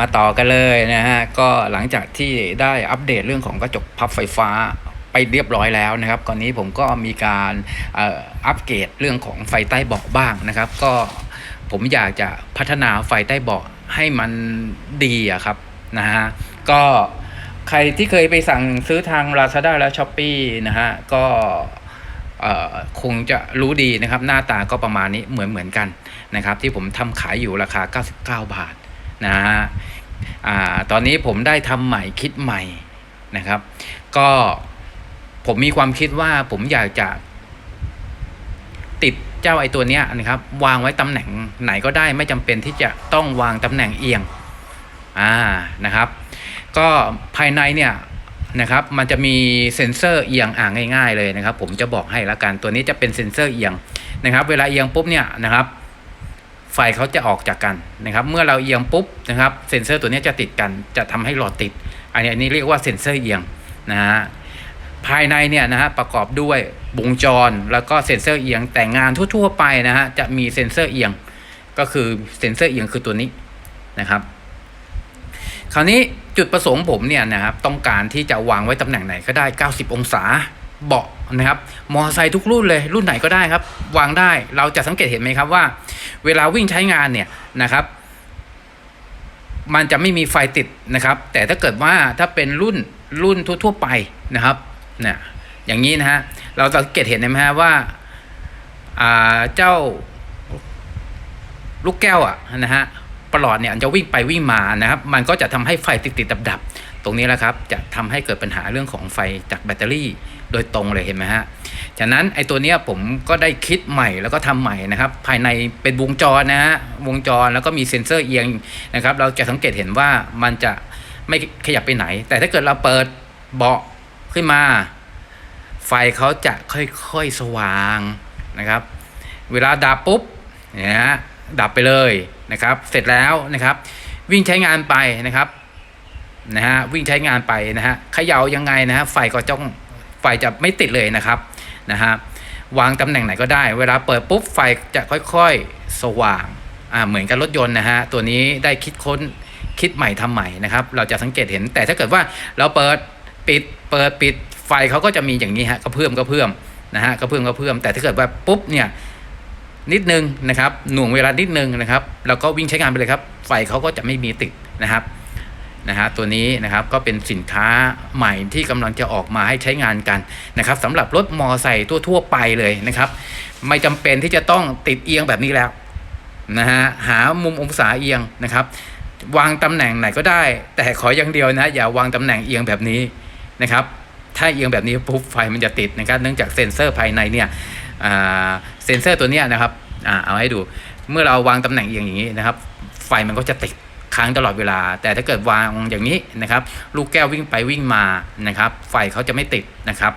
มาต่อกันเลยนะฮะ ก็หลังจากที่ได้อัปเดตเรื่องของกระจกพับไฟฟ้าไปเรียบร้อยแล้วนะครับก่อนนี้ผมก็มีการอัปเกรดเรื่องของไฟใต้เบาะบ้างนะครับ ก็ผมอยากจะพัฒนาไฟใต้เบาะให้มันดีอะครับนะฮะ ก็ใครที่เคยไปสั่งซื้อทาง Lazada และ s h อ p e e นะฮะ ก็คงจะรู้ดีนะครับ หน้าตาก็ประมาณนี้เหมือนเหมือนกันนะครับ ที่ผมทำขายอยู่ราคา 99 บาท นะฮะอ่าตอนนี้ผมได้ทำใหม่คิดใหม่นะครับ ก็ผมมีความคิดว่าผมอยากจะติดเจ้าไอตัวเนี้ยนะครับ วางไว้ตำแหน่งไหนก็ได้ไม่จำเป็นที่จะต้องวางตำแหน่งเอียงอ่านะครับ ก็ภายในเนี่ยนะครับ มันจะมีเซ็นเซอร์เอียงอ่างง่าย ๆเลยนะครับ ผมจะบอกให้ละกันตัวนี้จะเป็นเซ็นเซอร์เอียงนะครับ เวลาเอียงปุ๊บเนี่ยนะครับ ไฟเขาจะออกจากกันนะครับ เมื่อเราเอียงปุ๊บนะครับเซ็นเซอร์ตัวนี้จะติดกันจะทำให้หลอดติด อันนี้อันนี้เรียกว่าเซ็นเซอร์เอียงนะฮะภายในเนี่ยนะฮะประกอบด้วยวงจรแล้วก็เซ็นเซอร์เอียงแต่งานทั่ว ๆ ไปนะฮะจะมีเซ็นเซอร์เอียงก็คือเซ็นเซอร์เอียงคือตัวนี้นะครับ คราวนี้จุดประสงค์ผมเนี่ยนะครับต้องการที่จะวางไว้ตำแหน่งไหนก็ได้ 90 องศา เบาะนะครับ มอเตอร์ไซค์ทุกรุ่นเลยรุ่นไหนก็ได้ครับ วางได้เราจะสังเกตเห็นไหมครับว่า เวลาวิ่งใช้งานเนี่ยนะครับ มันจะไม่มีไฟติดนะครับ แต่ถ้าเกิดว่าถ้าเป็นรุ่นรุ่นทั่ว ๆ ไปนะครับเนี่ยอย่างนี้นะฮะเราสังเกตเห็นไหมฮะว่าอ่าเจ้าลูกแก้วอะนะฮะ ประหลอดเนี่ยจะวิ่งไปวิ่งมานะครับ มันก็จะทำให้ไฟติดติดดับดับตรงนี้แหละครับจะทำให้เกิดปัญหาเรื่องของไฟจากแบตเตอรี่โดยตรงเลยเห็นไหมฮะฉะนั้นไอ้ตัวนี้ผมก็ได้คิดใหม่แล้วก็ทำใหม่นะครับ ภายในเป็นวงจรนะฮะวงจรแล้วก็มีเซ็นเซอร์เอียงนะครับ เราจะสังเกตเห็นว่ามันจะไม่ขยับไปไหน แต่ถ้าเกิดเราเปิดเบาะขึ้นมา ไฟเขาจะค่อยๆสว่างนะครับ เวลาดับปุ๊บเนี่ยฮะ ดับไปเลยนะครับ เสร็จแล้วนะครับ วิ่งใช้งานไปนะครับนะฮะวิ่งใช้งานไปนะฮะเขย่ายังไงนะฮะไฟก็จ้องไฟจะไม่ติดเลยนะครับนะฮะวางตำแหน่งไหนก็ได้ เวลาเปิดปุ๊บไฟจะค่อยๆสว่างอ่าเหมือนกับรถยนต์นะฮะตัวนี้ได้คิดค้นคิดใหม่ทำใหม่นะครับ เราจะสังเกตเห็นแต่ถ้าเกิดว่าเราเปิดปิดเปิดปิดไฟเขาก็จะมีอย่างนี้ฮะกระเพื่อมกระเพื่อมนะฮะกระเพื่อมกระเพื่อมแต่ถ้าเกิดว่าปุ๊บเนี่ย นิดนึงนะครับหน่วงเวลานิดนึงนะครับแล้วก็วิ่งใช้งานไปเลยครับ ไฟเขาก็จะไม่มีติดนะครับนะฮะตัวนี้นะครับก็เป็นสินค้าใหม่ที่กำลังจะออกมาให้ใช้งานกันนะครับสำหรับรถมอไซค์ทั่วๆไปเลยนะครับ ไม่จำเป็นที่จะต้องติดเอียงแบบนี้แล้วนะฮะหามุมองศาเอียงนะครับ วางตำแหน่งไหนก็ได้ แต่ขออย่างเดียวนะอย่าวางตำแหน่งเอียงแบบนี้นะครับ ถ้าเอียงแบบนี้ปุ๊บไฟมันจะติดนะครับ เนื่องจากเซ็นเซอร์ภายในเนี่ย เซนเซอร์ตัวนี้นะครับอ่าเอาให้ดู เมื่อเราวางตำแหน่งเอียงอย่างนี้นะครับ ไฟมันก็จะติดค้างตลอดเวลา แต่ถ้าเกิดวางอย่างนี้นะครับ ลูกแก้ววิ่งไปวิ่งมานะครับ ไฟเขาจะไม่ติดนะครับ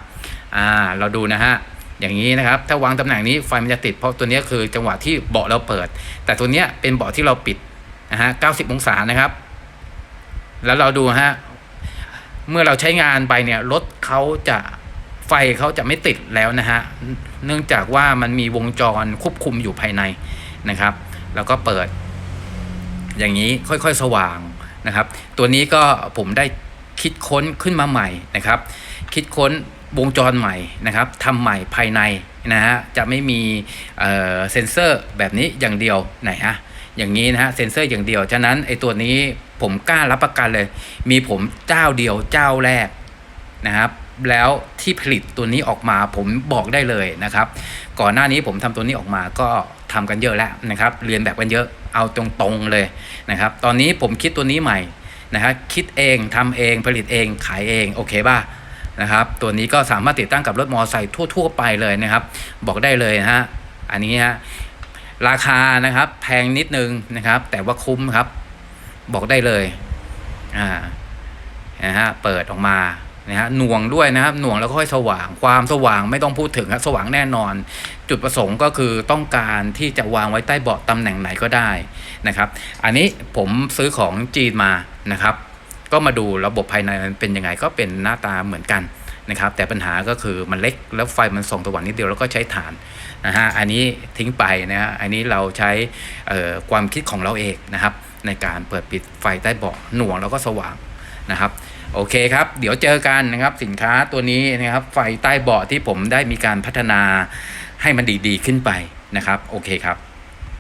เราดูนะฮะอย่างนี้นะครับ ถ้าวางตำแหน่งนี้ไฟมันจะติดเพราะตัวนี้คือจังหวะที่เบาะเราเปิด แต่ตัวนี้เป็นเบาะที่เราปิดนะฮะ 90 องศานะครับ แล้วเราดูฮะ เมื่อเราใช้งานไปเนี่ยรถเขาจะ ไฟเขาจะไม่ติดแล้วนะฮะ เนื่องจากว่ามันมีวงจรควบคุมอยู่ภายในนะครับ แล้วก็เปิด อย่างนี้ค่อยๆสว่างนะครับ ตัวนี้ก็ผมได้คิดค้นขึ้นมาใหม่นะครับ คิดค้นวงจรใหม่นะครับทำใหม่ภายในนะฮะจะไม่มีเซ็นเซอร์แบบนี้อย่างเดียวไหนฮะอย่างนี้นะฮะเซ็นเซอร์อย่างเดียว ฉะนั้นไอตัวนี้ผมกล้ารับประกันเลย มีผมเจ้าเดียวเจ้าแรกนะครับ แล้วที่ผลิตตัวนี้ออกมาผมบอกได้เลยนะครับ ก่อนหน้านี้ผมทำตัวนี้ออกมาก็ทำกันเยอะแล้วนะครับ เรียนแบบกันเยอะเอาตรงๆเลยนะครับ ตอนนี้ผมคิดตัวนี้ใหม่นะครับคิดเองทำเองผลิตเองขายเองโอเคป่ะนะครับ ตัวนี้ก็สามารถติดตั้งกับรถมอเตอร์ไซค์ทั่ว ๆ ไปเลยนะครับ บอกได้เลยนะฮะอันนี้ฮะราคานะครับแพงนิดนึงนะครับ แต่ว่าคุ้มครับ บอกได้เลยอ่านะฮะเปิดออกมา นะฮะหน่วงด้วยนะครับหน่วงแล้วก็ค่อยสว่าง ความสว่างไม่ต้องพูดถึงครับสว่างแน่นอน จุดประสงค์ก็คือต้องการที่จะวางไว้ใต้เบาะตำแหน่งไหนก็ได้นะครับ อันนี้ผมซื้อของจีนมานะครับ ก็มาดูระบบภายในมันเป็นยังไงก็เป็นหน้าตาเหมือนกันนะครับแต่ปัญหาก็คือมันเล็กแล้วไฟมันส่องสว่างนิดเดียวแล้วก็ใช้ฐานนะฮะอันนี้ทิ้งไปนะฮะอันนี้เราใช้ความคิดของเราเองนะครับ ในการเปิดปิดไฟใต้เบาะหน่วงแล้วก็สว่างนะครับ โอเคครับ เดี๋ยวเจอกันนะครับสินค้าตัวนี้นะครับ ไฟใต้เบาะที่ผมได้มีการพัฒนาให้มันดีๆขึ้นไปนะครับ โอเคครับ